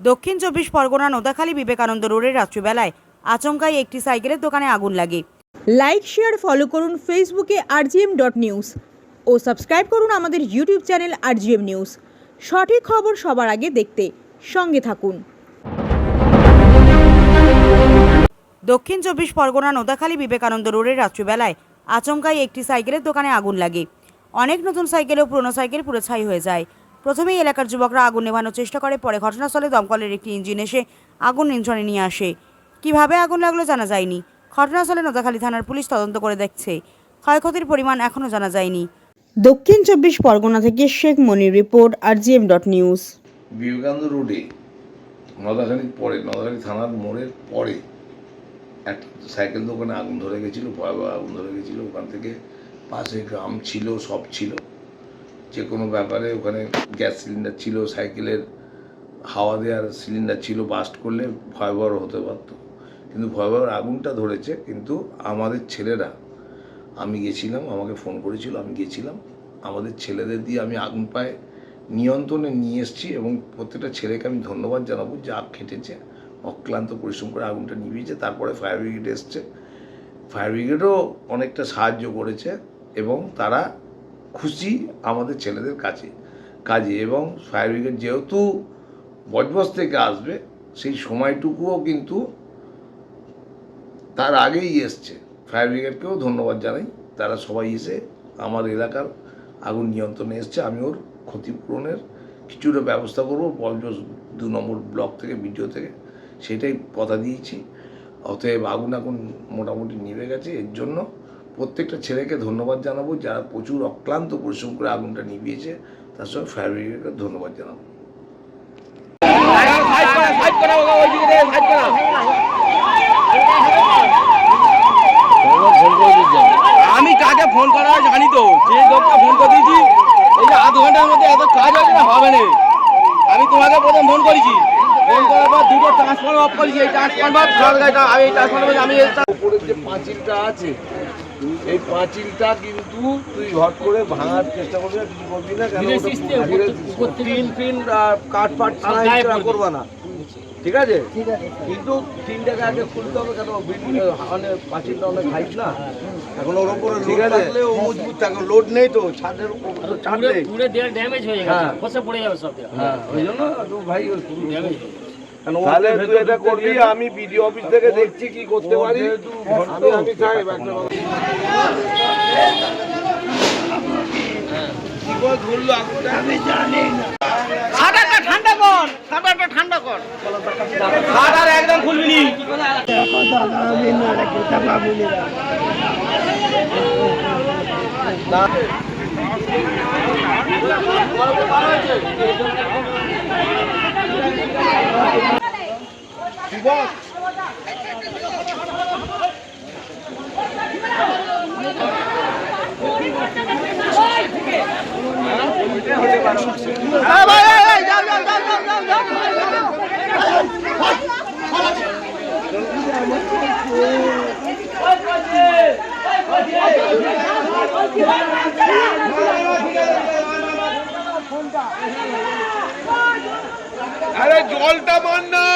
দক্ষিণ চব্বিশ পরগনা নোদাখালী বিবেকানন্দ রোডের রাত্রিবেলায় আচমকাই একটি সাইকেলের দোকানে আগুন লাগে। লাইক শেয়ার ফলো করুন ফেসবুকে আরজিএম ডট নিউজ ও সাবস্ক্রাইব করুন আমাদের ইউটিউব চ্যানেল আরজিএম নিউজ সঠিক খবর সবার আগে দেখতে সঙ্গে থাকুন। দক্ষিণ চব্বিশ পরগনা নোদাখালী বিবেকানন্দ রোডের রাত্রিবেলায় আচমকাই একটি সাইকেলের দোকানে আগুন লাগে। অনেক নতুন সাইকেল ও পুরনো সাইকেল পুরো ছাই হয়ে যায়। প্রথমেই এলাকার যুবকরা আগুন নেভানোর চেষ্টা করে, পরে ঘটনাস্থলে দমকলের একটি ইঞ্জিন এসে আগুন নিয়ন্ত্রণে নিয়ে আসে। কীভাবে আগুন লাগল জানা যায়নি। ঘটনাস্থলে নোদাখালী থানার পুলিশ তদন্ত করে দেখছে। ক্ষয়ক্ষতির পরিমাণ এখনও জানা যায়নি। দক্ষিণ চব্বিশ পরগনা থেকে Sheikh Monir report, RGM dot news. Vivekananda রোডে নদাখালির পরে, নদাখালি থানার মোড়ের পরে একটা সাইকেল দোকানে আগুন ধরে গেছিল, ভয়াবহ আগুন ধরে গেছিল। ওখান থেকে পাশে গ্রাম ছিল, সব ছিল। যে কোনো ব্যাপারে ওখানে গ্যাস সিলিন্ডার ছিল, সাইকেলের হাওয়া দেওয়ার সিলিন্ডার ছিল, বাস্ট করলে ভয়াবহ হতে পারতো। কিন্তু ভয়াবহ আগুনটা ধরেছে, কিন্তু আমাদের ছেলেরা, আমি গেছিলাম, আমাকে ফোন করেছিল, আমি গেছিলাম। আমাদের ছেলেদের দিয়ে আমি আগুন পায়ে নিয়ন্ত্রণে নিয়ে এসেছি এবং প্রত্যেকটা ছেলেকে আমি ধন্যবাদ জানাব, যে আগ খেটেছে, অক্লান্ত পরিশ্রম করে আগুনটা নিভিয়েছে, তারপরে ফায়ার ব্রিগেড এসছে। ফায়ার ব্রিগেডও অনেকটা সাহায্য করেছে এবং তারা খুশি আমাদের ছেলেদের কাছে, কাজে এবং ফায়ার ব্রিগেড যেহেতু বজবজ থেকে আসবে, সেই সময়টুকুও কিন্তু তার আগেই এসছে। ফায়ার ব্রিগেডকেও ধন্যবাদ জানাই। তারা সবাই এসে আমার এলাকার আগুন নিয়ন্ত্রণে এসছে। আমি ওর ক্ষতিপূরণের কিছুটা ব্যবস্থা করব। বলজস দু নম্বর ব্লক থেকে ভিডিও থেকে, সেটাই কথা দিয়েছি। অতএব আগুন এখন মোটামুটি নিভে গেছে। এর জন্য প্রত্যেকটা ছেলেকে ধন্যবাদ জানাব যারা প্রচুর অক্লান্ত পরিশ্রম করে আগুনটা নিভিয়েছে তার সঙ্গে ফায়ার ব্রিগেডকে ধন্যবাদ জানাব। আমি কাকে ফোন করা হয় জানি তো যে লোককে ফোন করে দিয়েছি এই যে আধ ঘণ্টার মধ্যে এত কাজ হবে না হবে না। আমি তোমাকে প্রথম ফোন করেছি ফোন করার পর দুটো ট্রান্সফর্মার অফ করেছি এই ট্রান্সফর্মার আমি এই ট্রান্সফর্মার আমি এই উপরের যে পাঁচিলটা আছে এই পাঁচিলটা কিন্তু তুই হট করে ভাঙার চেষ্টা করবি না কিছু করবি না কেন আহ, কাঠ ফাট ছাড়া করবা না। ঠিক আছে? কিন্তু টিনটাকে আগে খুলতে হবে কেন মানে পাঁচিলটা অনেক হাইট না? এখন ওর উপরে ঠিক আছে? ও মজবুত থাকে লোড নেই তো ছাদের উপর ছাদ নেই। পুরো দেয়াল ড্যামেজ হয়ে গেছে হ্যাঁ। খসে পড়ে যাবে সব হ্যাঁ ওই জন্য ভাই ড্যামেজ তাহলে তুই এটা করবি আমি বিডিও অফিস থেকে দেখছি কি করতে পারি। আমি আমি চাই সাঁতারটা ঠান্ডা কর ঠান্ডা কর। একদম খুলবি নি। আরে জলটা মান না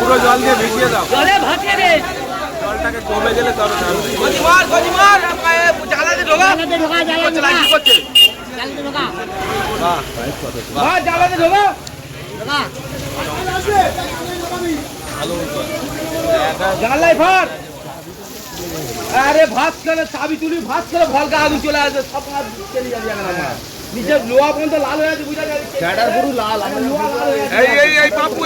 পুরো জল দিয়ে ভিজিয়ে দাও। জলে ভাসিয়ে দে। জলটাকে কমে গেলে তবে নামবে। গজিমার গজিমার জ্বালাতে ঢোকা। জ্বালাতে ঢোকা জ্বালাতে কি করছে? জ্বালাতে ঢোকা। মা জ্বালাতে ঢোকা। ঢোকা। জানলাই ফাট। আরে ভাত করে চাবি তুলি ভাত করে ভলকা আগুন চলে আসে সব নিজের চলে যাবে আমার। নিচে লোহা পর্যন্ত লাল হয়ে আছে বুঝা যাবে পুরো লাল লোহা লাল হয়ে এই এই এই বাপু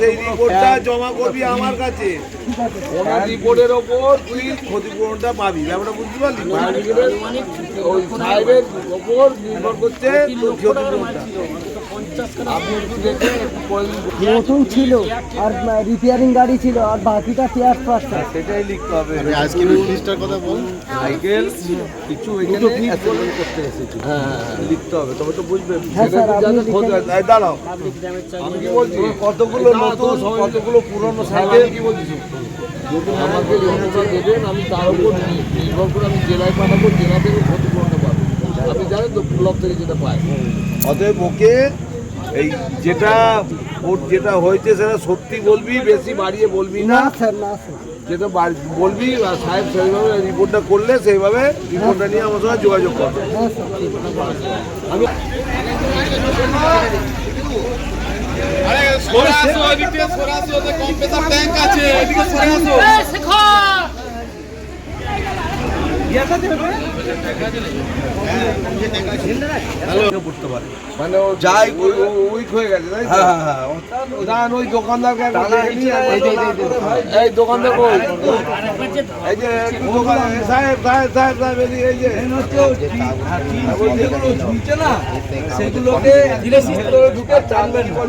সেই রিপোর্টটা জমা করবি আমার কাছে রিপোর্টের ওপর তুই ক্ষতিপূরণটা পাবি ব্যাপারটা বুঝতে পারলি সাহেবের ওপর নির্ভর করছে ক্ষতিপূরণটা নতুন ছিল আর রিপেয়ারিং গাড়ি ছিল আর বাকিটা টিয়ার পাঁচটা সেটাই লিখতে হবে। ফিসটার কথা বল সাইকেল কিছু এখানে অ্যাসেম্বল করতে এসেছি। হ্যাঁ লিখতে হবে তবে তো বুঝবে হ্যাঁ, স্যার, আপনি খোঁজ দাঁড়াও। আমি কি বলছি? কতগুলো নতুন কতগুলো পুরনো সাইকেল? কি বলছিস? যদি আমাকে দেবেন আমি তার উপর নির্ভর করে আমি জেলায় পাঠাবো জেলা থেকে ক্ষতিপূরণটা পাবো আপনি জানেন তো ব্লক থেকে যেটা পায়। অতএব ওকে এই যেটা ওর যেটা হয়েছে সেটা সত্যি বলবি বেশি বাড়িয়ে বলবি না। স্যার না স্যার। যেটা বলবি আর সাহেব সেইভাবে রিপোর্টটা করলে সেইভাবে রিপোর্টটা নিয়ে আমার সঙ্গে যোগাযোগ করবে ঠিক আছে। পারে মানে ও যাই উইক হয়ে গেছে তাই হ্যাঁ হ্যাঁ ওই দোকানদারকে এই দোকানদার কই? এই যে দোকান সাহেব সাহেব সাহেব সাহেব এই যে যেগুলো ঝুলছে না সেগুলোকে ভিতরে ঢুকে চালবেন এখন